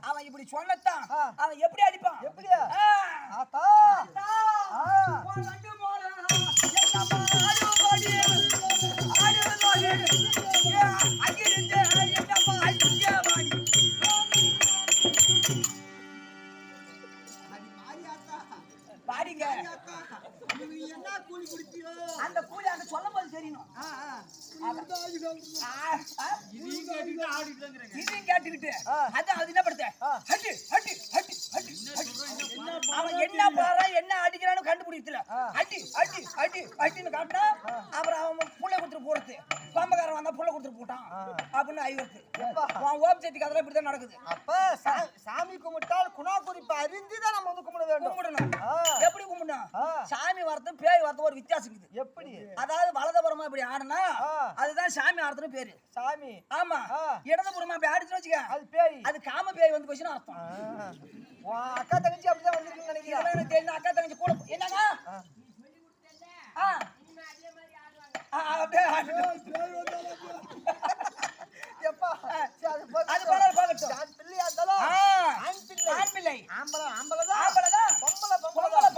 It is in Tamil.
அவன் இப்படி சொன்னத்தான். ஆ. அவன் எப்படி அடிப்பான்? எப்படியா. ஆத்தா. பாடிங்க. என்ன கூலி குடிச்சியோ அந்த கூலி அந்த சொல்லும் போது தெரியணும். இதையும் கேட்டுக்கிட்டு. அதான் அது என்ன படுத்த. ஹட்டு ஹட்டு ஹட்டு ஹட்டு அவன் என்ன பாரு என்ன அடிக்கிறான்னு கண்டுபிடிக்கல. அடி அடி அடி அடின்னு காட்டினா அப்புறம் அவன் புள்ள கொடுத்துட்டு போறது பம்பக்காரன் வந்தா புள்ள கொடுத்துட்டு போட்டான். அப்படின்னு எப்பா? உன் ஓப்செட்டி கதை இப்படிதான் நடக்குது அப்ப சாமி கும்பிட்டால் குணா குறிப்பு அறிந்துதான் நம்ம வந்து கும்பிட வேண்டும் கும்பிடணும். ஆரத்தும் பேய் வரது ஒரு வித்தியாசம் இருக்குது. எப்படி? அதாவது வலதுபுறமா இப்படி ஆடுனா அதுதான் சாமி ஆரத்துன்னு பேரு. சாமி. ஆமா. இடதுபுறமா இப்படி ஆடிச்சு வச்சுக்க. அது பேய். அது காம பேய் வந்து போச்சுன்னு அர்த்தம். அக்கா தங்கச்சி அப்படிதான் வந்துருக்குன்னு நினைக்கிறேன் அக்கா தங்கச்சி கூட என்னங்க? அப்படியே எப்பா? அது போல போகட்டும் பிள்ளையா இருந்தாலும் ஆண் ஆம்பளை தான். பொம்பளை பொம்பளை.